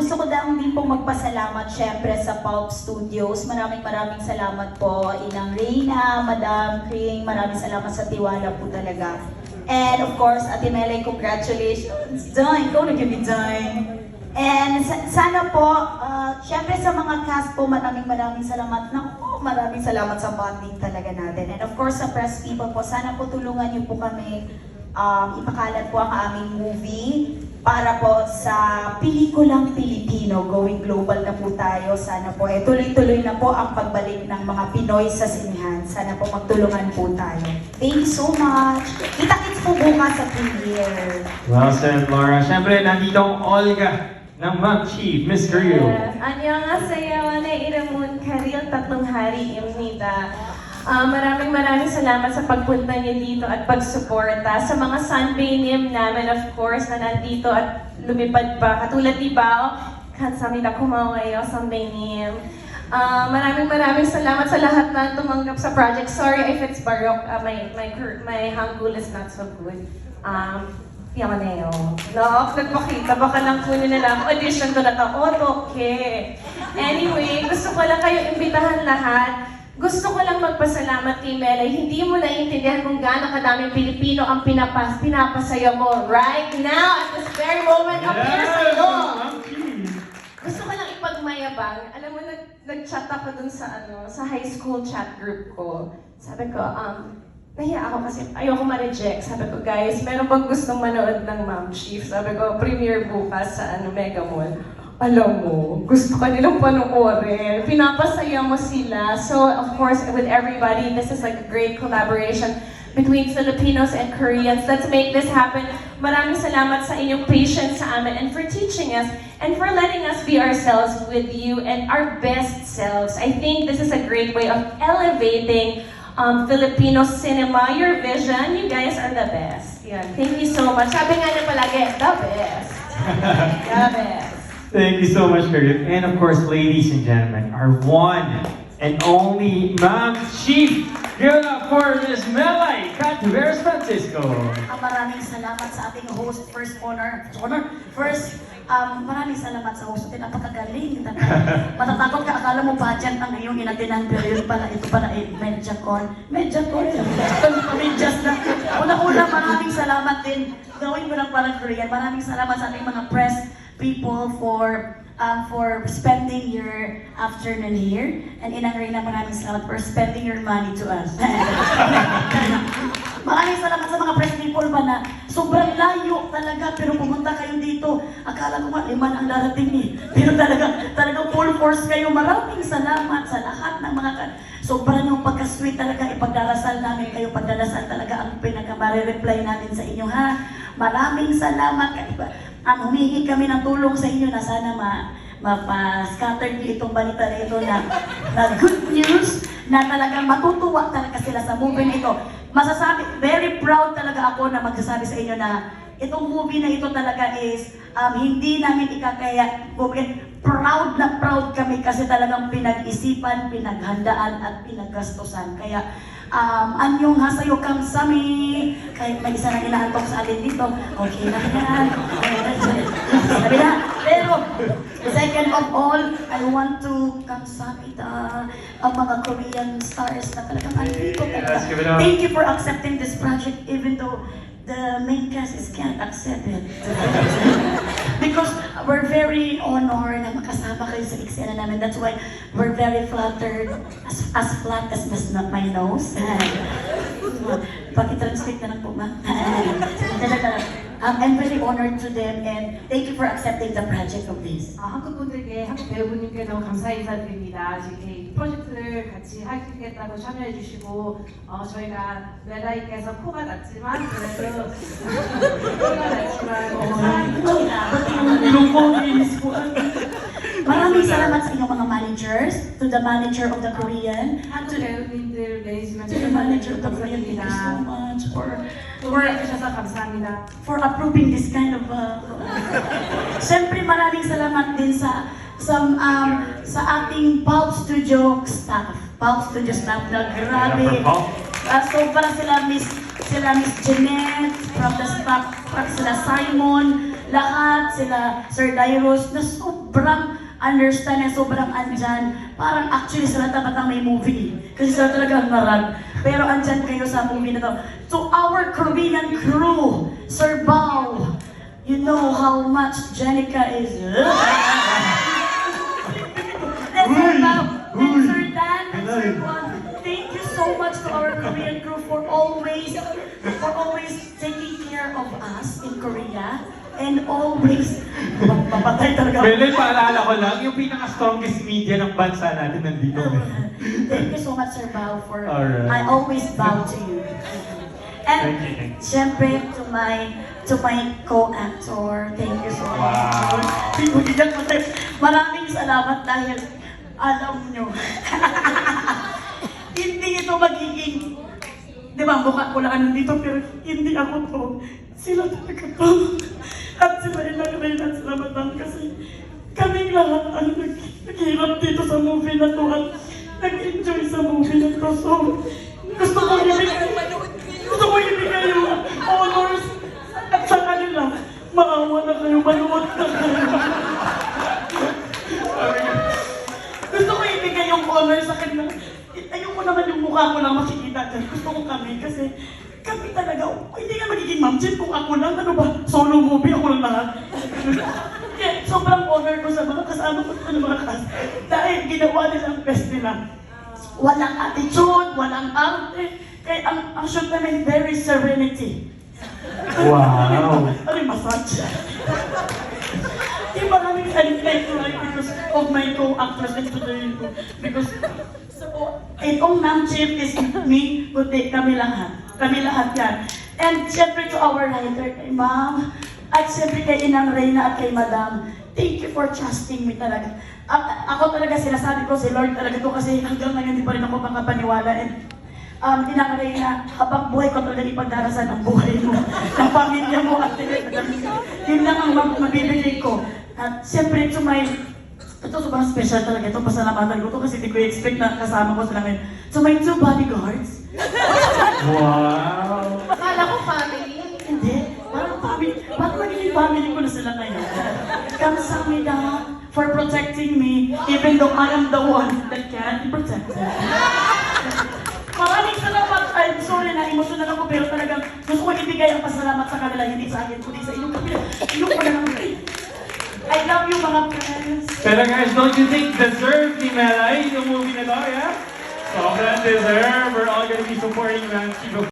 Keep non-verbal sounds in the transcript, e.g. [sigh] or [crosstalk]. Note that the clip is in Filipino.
gusto ko lang din pong magpasalamat syempre sa Pulp Studios. Maraming maraming salamat po Inang Reina, Madam Kring, maraming salamat sa tiwala po talaga. And of course, Ate Melay, congratulations. Dine, ikaw nag-give dine. And sa- sana po, ah, syempre sa mga cast po, maraming maraming salamat. Naku, maraming salamat sa bonding talaga natin. And of course, sa press people po, sana po tulungan niyo po kami um, ipakalat po ang aming movie para po sa pelikulang Pilipino. Going global na po tayo. Sana po, eh, tuloy-tuloy na po ang pagbalik ng mga Pinoy sa sinihan. Sana po magtulungan po tayo. Thank you so much. Kita-kits po bukas sa premiere. Well said, Laura. Siyempre, nandito ang Olga ng Ma'am Chief, Miss Grill. Yes. Annyeonghaseyo, Ane Iramun Karil, tatlong hari imnida. Ah, maraming maraming salamat sa pagpunta niyo dito at pagsuporta sa mga sunbainim namin, of course, na nandito at lumipad pa. Katulad ni Bao, kansamida kumawayo, sunbainim. Ah, maraming maraming salamat sa lahat na tumanggap sa project. Sorry if it's barok, ah, my, my, my Hangul is not so good. Um, Yamaneo. No, nagpakita, baka lang kunin nila ang audition to na to. Oh, okay. Anyway, gusto ko lang kayo imbitahan lahat. Gusto ko lang magpasalamat kay Melay. Hindi mo naiintindihan kung gaano kadaming Pilipino ang pinapas, pinapasaya mo right now at this very moment of here sa'yo. Ma'am Chief. Gusto ko lang ipagmayabang. Alam mo, nag, nag-chat ako dun sa, ano, sa high school chat group ko. Sabi ko, um, nahiya ako kasi ayoko ma-reject. Sabi ko, guys, meron bang gustong manood ng Ma'am Chief? Sabi ko, premiere bukas sa ano, Mega Mall. Alam mo, gusto ka nilang panoorin. Pinapasaya mo sila. So, of course, with everybody, this is like a great collaboration between Filipinos and Koreans. Let's make this happen. Maraming salamat sa inyong patience sa amin and for teaching us and for letting us be ourselves with you and our best selves. I think this is a great way of elevating um, Filipino cinema. Your vision, you guys are the best. Yan. Thank you so much. Sabi nga niya palagi, the best. [laughs] The best. Thank you so much, Grill. And of course, ladies and gentlemen, our one and only Ma'am Chief. Give it up for Miss Melay Cataveras Francisco. Ah, maraming salamat sa ating host, first honor, honor, first, um, maraming salamat sa host natin, napakagaling. Matatakot ka, akala mo pageant ang iyong inatinan, pero yun pala, ito pala ay Medjacon. Medjacon, Medjas na. Una-una, maraming salamat din. Gawin ko lang parang Korean. Maraming salamat sa ating mga press people for um, for spending your afternoon here. And Inang Reyna, maraming salamat for spending your money to us. [laughs] Maraming salamat sa mga press people ba na sobrang layo talaga pero pumunta kayo dito. Akala ko nga liman ang darating eh. Pero talaga, talagang full force kayo. Maraming salamat sa lahat ng mga ka- sobrang yung pagka-sweet talaga ipagdarasal namin kayo. Pagdarasal talaga ang pinaka-reply natin sa inyo ha. Maraming salamat. Ang humingi kami ng tulong sa inyo na sana ma mapa-scatter niyo itong balita na ito na, na good news na talagang matutuwa talaga sila sa movie na ito. Masasabi, very proud talaga ako na magsasabi sa inyo na itong movie na ito talaga is um, hindi namin ikakaya, proud na proud kami kasi talagang pinag-isipan, pinaghandaan at pinaggastusan. Kaya um, anyong hasayo kang sami, kahit may isa na inaantok sa atin dito, okay na yan. Sabi na, pero second of all, I want to kamsamida ang mga Korean stars na talagang andito up. Thank you for accepting this project even though the main cast is can't accept it. [laughs] Because we're very honored na makasama kayo sa eksena namin. That's why we're very flattered, as, as flat as mas not my nose. [laughs] Paki-translate na lang po, ma'am. [laughs] um, I'm very honored to them and thank you for accepting the project of this. 아, 한국 분들께 한국 배우분님께 너무 감사 인사드립니다. 이렇게 이 프로젝트를 같이 하겠다고 참여해 주시고 어, 저희가 메라이께서 코가 났지만 그래도 코가 났지만 어, po. Maraming salamat sa inyong mga managers, to the manager of the Korean, 한국 배우님들 매니지먼트 to the manager of the Korean, thank you so 감사드립니다. much much for, for, sa nila, for approving this kind of, uh, Siyempre, maraming salamat din sa, sa, um, sa ating Pulp Studio staff. Pulp Studio staff na grabe. Uh, so, para sila Miss, sila Miss Jeanette, from the staff, from sila Simon, lahat, sila Sir Dairos, na sobrang understand and sobrang andyan. Parang actually sila dapat ang may movie. Kasi sila talaga ang narag. Pero andyan kayo sa movie na to. To our Korean crew, Sir Bao, you know how much Jenica is... And Sir Bao, and Sir Dan, and Sir Juan, thank you so much to our Korean crew for always, for always taking care of us in Korea. And always, mapatay talaga. Belen, paalala ko lang, yung pinaka-strongest media ng bansa natin nandito. Thank you so much, Sir Bao, for Alright. I always bow to you. And Thank you, thank you. syempre to my to my co-actor, thank you so much. Wow. Bibigyan ko tayo. Maraming salamat dahil alam nyo, [laughs] hindi ito magiging, di ba, mukha ko lang dito, pero hindi ako to. Sila talaga to. At sila ilang at sila madam kasi kaming lahat ang nag naghirap dito sa movie na to at nag-enjoy sa movie na to. So, gusto ko ibigay, gusto ko ibigay yung honors at sa kanila. Maawa na kayo, manuot na kayo. Gusto ko ibigay yung honor sa kanila. Ayoko naman yung mukha ko lang makikita dyan. Gusto ko kami kasi kami talaga, hindi nga magiging ma'am Jen kung ako lang, ano ba, solo movie, ako lang lahat. [laughs] Kaya sobrang honor ko sa mga kasama ko sa mga cast. Dahil ginawa nila ang best nila. Walang attitude, walang arte. Kaya ang, ang shoot namin, very serenity. Wow. [laughs] Ano yung massage? Di ba kami celebrate like because of my co-actors and today ko. Because, so, itong ma'am chief is me, kundi kami lahat. Kami lahat yan. And syempre to our writer, kay ma'am, at syempre kay Inang Reyna at kay madam, thank you for trusting me talaga. A- ako talaga sinasabi ko si Lord talaga to kasi hanggang ngayon di pa rin ako makapaniwala. And um, Inang Reyna, habang buhay ko talaga ipagdarasan ang buhay mo, [laughs] ng pamilya mo at yun lang ang mabibigay ko. At siyempre, to my, ito sobrang special talaga ito, pasalamatan ko to kasi hindi ko expect na kasama ko sila ngayon. To my two bodyguards, Wow. Akala ko family. hindi, parang family, parang magiging family ko na sila ngayon. Kamsahamnida for protecting me, even though I am the one that can't be protected. Maraming salamat. I'm sorry na emotional ako pero talagang gusto ko ibigay ang pasalamat sa kanila, hindi sa akin, kundi sa inyong kapila. Inyong ko lang. I love you mga friends. Pero guys, don't you think deserve ni Melay yung movie na to, yeah? Sobrang deserve. We're all gonna be supporting of